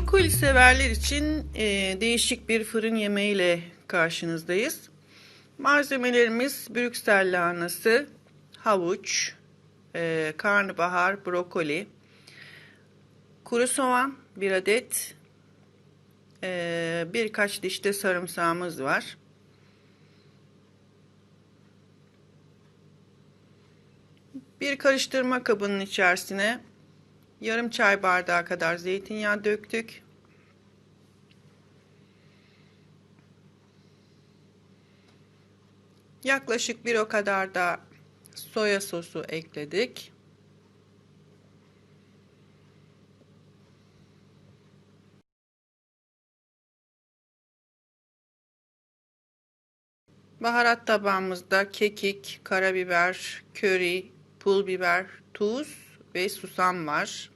Brokoli severler için e, değişik bir fırın yemeğiyle karşınızdayız. Malzemelerimiz Brüksel lahanası, havuç, e, karnabahar, brokoli, kuru soğan bir adet, e, birkaç diş de sarımsağımız var. Bir karıştırma kabının içerisine yarım çay bardağı kadar zeytinyağı döktük. Yaklaşık bir o kadar da soya sosu ekledik. Baharat tabağımızda kekik, karabiber, köri, pul biber, tuz ve susam var.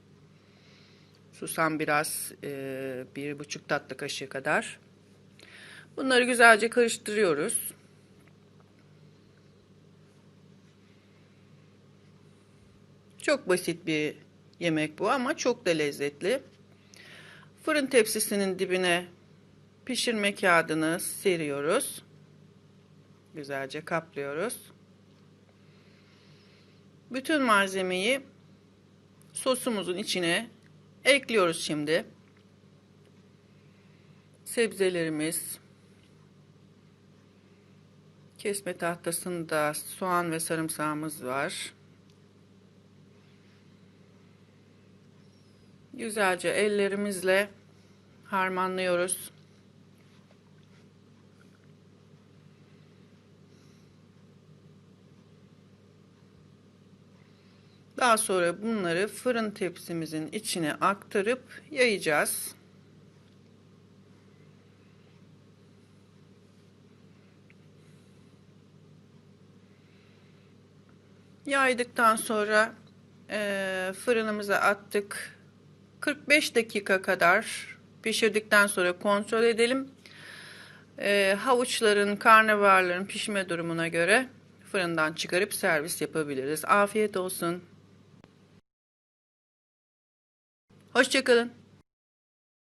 Susam biraz e, bir buçuk tatlı kaşığı kadar. Bunları güzelce karıştırıyoruz. Çok basit bir yemek bu ama çok da lezzetli. Fırın tepsisinin dibine pişirme kağıdını seriyoruz. Güzelce kaplıyoruz. Bütün malzemeyi sosumuzun içine ekliyoruz şimdi. Sebzelerimiz, kesme tahtasında soğan ve sarımsağımız var. Güzelce ellerimizle harmanlıyoruz. Daha sonra bunları fırın tepsimizin içine aktarıp yayacağız. Yaydıktan sonra e, fırınımıza attık. 45 dakika kadar pişirdikten sonra kontrol edelim. E, havuçların, karnabaharların pişme durumuna göre fırından çıkarıp servis yapabiliriz. Afiyet olsun. Hoşçakalın.